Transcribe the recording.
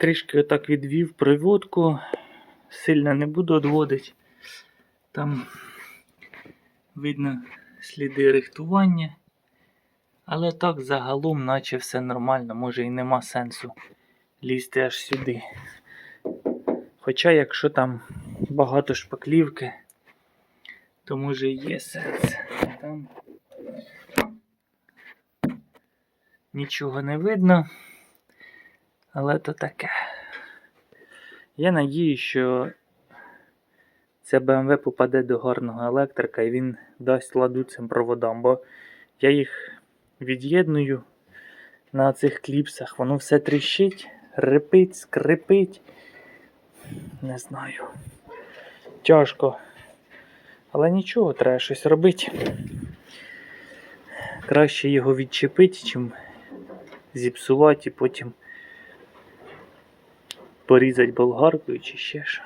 Трішки отак відвів приводку. Сильно не буду відводити. Там видно сліди рихтування. Але так загалом, наче все нормально, може і нема сенсу лізти аж сюди. Хоча, якщо там багато шпаклівки, то може і є сенс. Там нічого не видно, але то таке. Я надію, що це BMW попаде до гарного електрика і він дасть ладу цим проводам, бо я їх від'єдную на цих кліпсах, воно все тріщить, рипить, скрипить. Не знаю. Тяжко. Але нічого, треба щось робити. Краще його відчепити, чим зіпсувати і потім порізати болгаркою чи ще що.